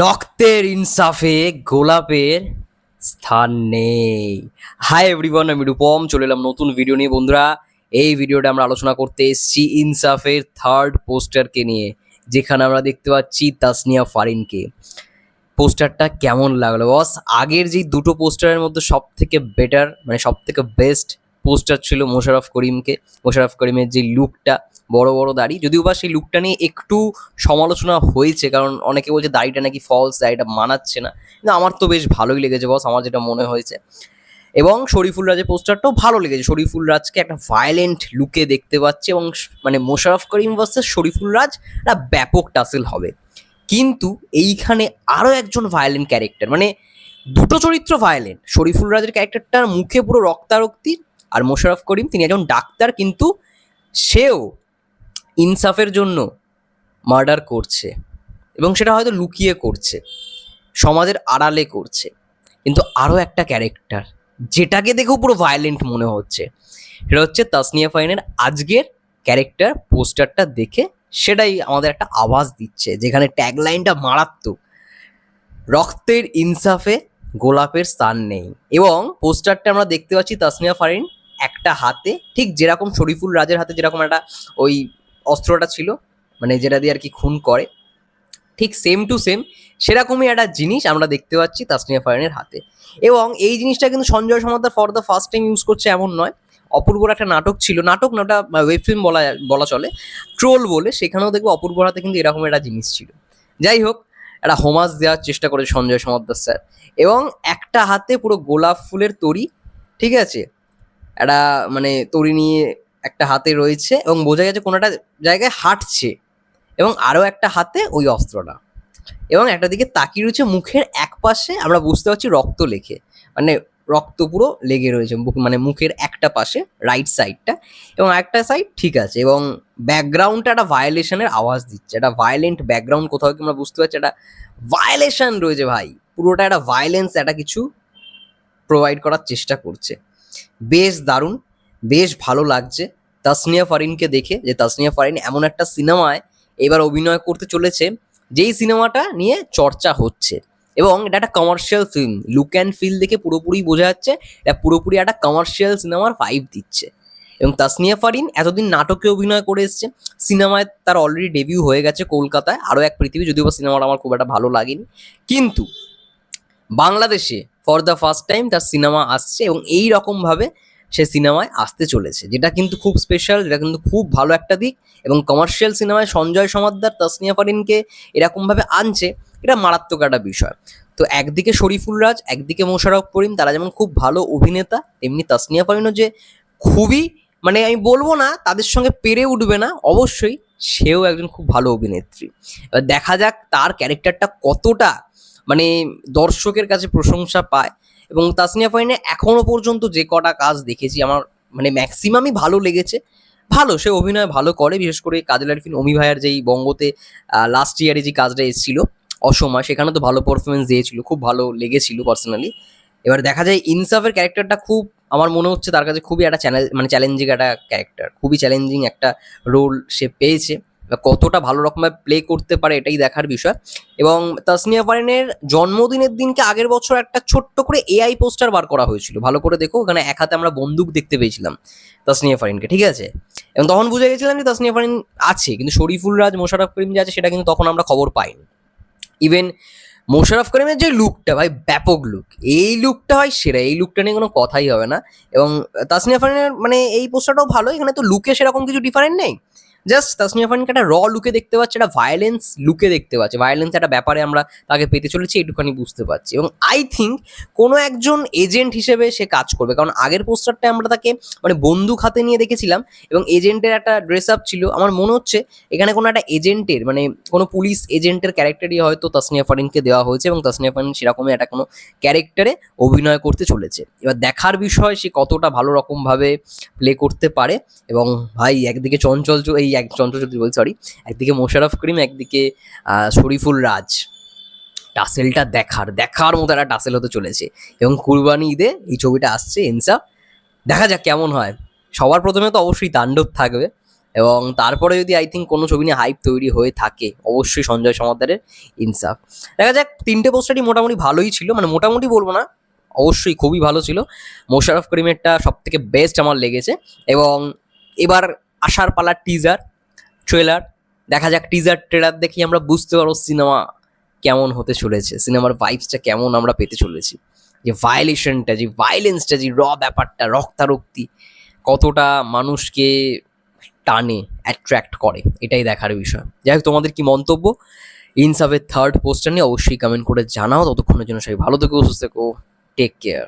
রক্তের ইনসাফে গোলাপের স্থান নেই। হাই এভরিওয়ান আমি রূপম, চলে এলাম নতুন ভিডিও নিয়ে। বন্ধুরা, এই ভিডিওটা আমরা আলোচনা করতে এসেছি ইনসাফের থার্ড পোস্টারকে নিয়ে, যেখানে আমরা দেখতে পাচ্ছি তাসনিয়া ফারিনকে। পোস্টারটা কেমন লাগল বস আগের যেই দুটো পোস্টারের মধ্যে সব থেকে বেটার মানে সব থেকে বেস্ট পোস্টার ছিল মোশারফ করিমকে মোশারফ করিমের যে লুকটা বড় বড় দাড়ি। যদিও বা সেই লুকটা নিয়ে একটু সমালোচনা হয়েছে, কারণ অনেকে বলছে দাড়িটা নাকি ফলস দাড়িটা মানাচ্ছে না। কিন্তু আমার তো বেশ ভালোই লেগেছে বস আমার যেটা মনে হয়েছে। এবং শরীফুল রাজের পোস্টারটাও ভালো লেগেছে। শরীফুল রাজকে একটা ভায়োলেন্ট লুকে দেখতে পাচ্ছে এবং মানে মোশারফ করিম ভার্সেস শরীফুল রাজ, একটা ব্যাপক টাসেল হবে। কিন্তু এইখানে আরও একজন ভায়োলেন্ট ক্যারেক্টার মানে দুটো চরিত্র ভায়োলেন্ট শরীফুল রাজের ক্যারেক্টারটার মুখে পুরো রক্তারক্তি, আর মোশারফ করিম তিনি একজন ডাক্তার, কিন্তু সেও ইনসাফের জন্য মার্ডার করছে এবং সেটা হয়তো লুকিয়ে করছে, সমাজের আড়ালে করছে। কিন্তু আরও একটা ক্যারেক্টার যেটাকে দেখেও পুরো ভায়োলেন্ট মনে হচ্ছে, সেটা হচ্ছে তাসনিয়া ফাইনের আজকের ক্যারেক্টার পোস্টারটা দেখে সেটাই আমাদের একটা আওয়াজ দিচ্ছে, যেখানে ট্যাগলাইনটা মারাত্মক, রক্তের ইনসাফে গোলাপের স্থান নেই। এবং পোস্টারটা আমরা দেখতে পাচ্ছি তাসনিয়া ফারিন একটা হাতে, ঠিক যেরকম শরীফুল রাজের হাতে যেরকম একটা ওই অস্ত্রটা ছিল মানে যেটা দিয়ে আর কি খুন করে। ঠিক সেম টু সেম সেরকমই একটা জিনিস আমরা দেখতে পাচ্ছি তাসনিয়া ফারিনের হাতে। এবং এই জিনিসটা কিন্তু Sanjay Samaddar for the first time use করছে এমন নয়। অপূর্বর একটা নাটক ছিল, নাটক না ওটা ওয়েব ফিল্ম বলা বলা চলে। ট্রোল বলে, সেখানেও দেখব অপূর্বর হাতে কিন্তু এরকম একটা জিনিস ছিল। যাই হোক, একটা হোমাস দেওয়ার চেষ্টা করে সঞ্জয় সমাদ্দার স্যার এবং একটা হাতে পুরো গোলাপ ফুলের তরি, ঠিক আছে? একটা মানে তরি নিয়ে একটা হাতে রয়েছে এবং বোঝা গেছে কোনো একটা জায়গায় হাঁটছে এবং আরও একটা হাতে ওই অস্ত্রটা। এবং একটা দিকে তাকিয়ে রয়েছে মুখের এক পাশে, আমরা বুঝতে পারছি রক্ত লেখে। মানে রক্ত পুরো লেগে রয়েছে মানে মুখের একটা পাশে রাইট সাইডটা এবং একটা সাইড ঠিক আছে এবং ব্যাকগ্রাউন্ডটা একটা ভায়োলেশনের আওয়াজ দিচ্ছে। একটা ভায়োলেন্ট ব্যাকগ্রাউন্ড কোথাও কি আমরা বুঝতে পারছি? একটা ভায়োলেশন রয়েছে ভাই। পুরোটা একটা ভায়োলেন্স একটা কিছু প্রোভাইড করার চেষ্টা করছে। বেশ দারুণ, বেশ ভালো লাগছে। তাসনিয়া ফারিনকে দেখে যে তাসনিয়া ফারিন এমন একটা সিনেমায় এবার অভিনয় করতে চলেছে, যেই সিনেমাটা নিয়ে চর্চা হচ্ছে। এবং এটা একটা commercial film look and feel দেখে পুরোপুরি বোঝা যাচ্ছে, এটা পুরোপুরি একটা কমার্শিয়াল সিনেমার ফাইভ দিচ্ছে। এবং তাসনিয়া ফারিন এতদিন নাটকে অভিনয় করে এসছে, সিনেমায় তার অলরেডি ডেবিউ হয়ে গেছে কলকাতায়, আরও এক পৃথিবী, যদিও বা সিনেমাটা আমার খুব একটা ভালো লাগেনি। কিন্তু বাংলাদেশে ফর দ্য ফার্স্ট টাইম তার সিনেমা আসছে এবং এই রকমভাবে সে সিনেমায় আসতে চলেছে, যেটা কিন্তু খুব স্পেশাল যেটা কিন্তু খুব ভালো একটা দিক এবং কমার্শিয়াল সিনেমায় সঞ্জয় সমাদ্দার, তাসনিয়া ফারিনকে এরকমভাবে আনছে, এটা মারাত্মক একটা বিষয়। তো একদিকে শরীফুল রাজ, একদিকে মোশাররফ করিম, তারা যেমন খুব ভালো অভিনেতা, তেমনি তাসনিয়া ফারিনও যে খুবই মানে আমি বলব না, তাদের সঙ্গে পেরে উঠবে না, অবশ্যই সেও একজন খুব ভালো অভিনেত্রী। এবার দেখা যাক তার ক্যারেক্টারটা কতটা মানে দর্শকের কাছে প্রশংসা পায়। এবং তাসনিয়া ফারিনে এখনও পর্যন্ত যে কটা কাজ দেখেছি, আমার মানে ম্যাক্সিমামই ভালো লেগেছে। ভালো, সে অভিনয় ভালো করে, বিশেষ করে কাজল আরফিন অমি ভাইয়ার যেই বঙ্গতে লাস্ট ইয়ারে যে কাজটা এসেছিল, অসময়, সেখানে তো ভালো পারফরমেন্স দিয়েছিল, খুব ভালো লেগেছিল পার্সোনালি এবার দেখা যায় ইনসাফের ক্যারেক্টারটা খুব, আমার মনে হচ্ছে তার কাছে খুবই একটা চ্যানেল মানে চ্যালেঞ্জিং একটা ক্যারেক্টার খুবই চ্যালেঞ্জিং একটা রোল সে পেয়েছে। কতটা ভালো রকমের প্লে করতে পারে এটাই দেখার বিষয়। এবং তাসনিয়া ফারিনের জন্মদিনের দিনকে আগের বছর একটা ছোট্ট করে এআই পোস্টার বার করা হয়েছিল। ভালো করে দেখো ওখানে এক হাতে আমরা বন্দুক দেখতে পেয়েছিলাম তাসনিয়া ফারিনকে ঠিক আছে? এবং তখন বুঝে গেছিলাম যে তাসনিয়া ফারিন আছে, কিন্তু শরীফুল রাজ মোশারফ করিম যে আছে সেটা কিন্তু তখন আমরা খবর পাইনি। ইভেন মোশারফ করিমের যে লুকটা ভাই, ব্যাপক লুক এই লুকটা হয় সেরা। এই লুকটা নিয়ে কোনো কথাই হবে না। এবং তাসনিয়া ফারিনের মানে এই পোস্টারটাও ভালো এখানে তো লুকে সেরকম কিছু ডিফারেন্ট নেই। জাস্ট তাসনিয়া ফারিনকে একটা র লুকে দেখতে পাচ্ছি, একটা ভায়োলেন্স লুকে দেখতে পাচ্ছি। ভায়োলেন্স একটা ব্যাপারে আমরা তাকে পেতে চলেছি এইটুখানি বুঝতে পারছি। এবং আই থিঙ্ক কোনো একজন এজেন্ট হিসেবে সে কাজ করবে। কারণ আগের পোস্টারটা আমরা তাকে মানে বন্দুক হাতে নিয়ে দেখেছিলাম, এবং এজেন্টের একটা ড্রেস আপ ছিল। আমার মনে হচ্ছে এখানে কোনো একটা এজেন্টের মানে কোনো পুলিশ এজেন্টের ক্যারেক্টারই হয়তো তাসনিয়া ফারিনকে দেওয়া হয়েছে, এবং তাসনিয়া ফারিন সেরকমই একটা কোনো ক্যারেক্টারে অভিনয় করতে চলেছে। এবার দেখার বিষয় সে কতটা ভালো রকমভাবে প্লে করতে পারে, এবং ভাই একদিকে চঞ্চল এই এক চঞ্চল চৌধুরী বল সরি একদিকে মোশারফ করিম, একদিকে শরীফুল রাজ। টাসেলটা দেখার দেখার মতো একটা টাসেল হতে চলেছে। এবং কুরবানি ঈদে এই ছবিটা আসছে ইনসাফ দেখা যাক কেমন হয়। সবার প্রথমে তো অবশ্যই তাণ্ডব থাকবে। এবং তারপরে যদি আই থিঙ্ক কোনো ছবি নিয়ে হাইপ তৈরি হয়ে থাকে, অবশ্যই সঞ্জয় সমাদ্দারের ইনসাফ দেখা যাক, তিনটে পোস্টারই মোটামুটি ভালোই ছিল। মানে মোটামুটি বলব না, অবশ্যই খুবই ভালো ছিল। মোশারফ করিমেরটা সব থেকে বেস্ট আমার লেগেছে। এবং এবার আসার পালা টিজার ট্রেলার দেখা যাক টিজার ট্রেলার দেখি আমরা বুঝতে পারব সিনেমা কেমন হতে চলেছে সিনেমার ভাইবসটা কেমন আমরা পেতে চলেছি। যে ভায়োলেশনটা যে ভায়োলেন্সটা যে র ব্যাপারটা, রক্তারক্তি, কতটা মানুষকে টানে অ্যাট্রাক্ট করে, এটাই দেখার বিষয়। যাই হোক, তোমাদের কি মন্তব্য? ইনসাফের থার্ড পোস্টার নিয়ে অবশ্যই কমেন্ট করে জানাও। ততক্ষণের জন্য সবাই ভালো থেকো, সুস্থ থেকো টেক কেয়ার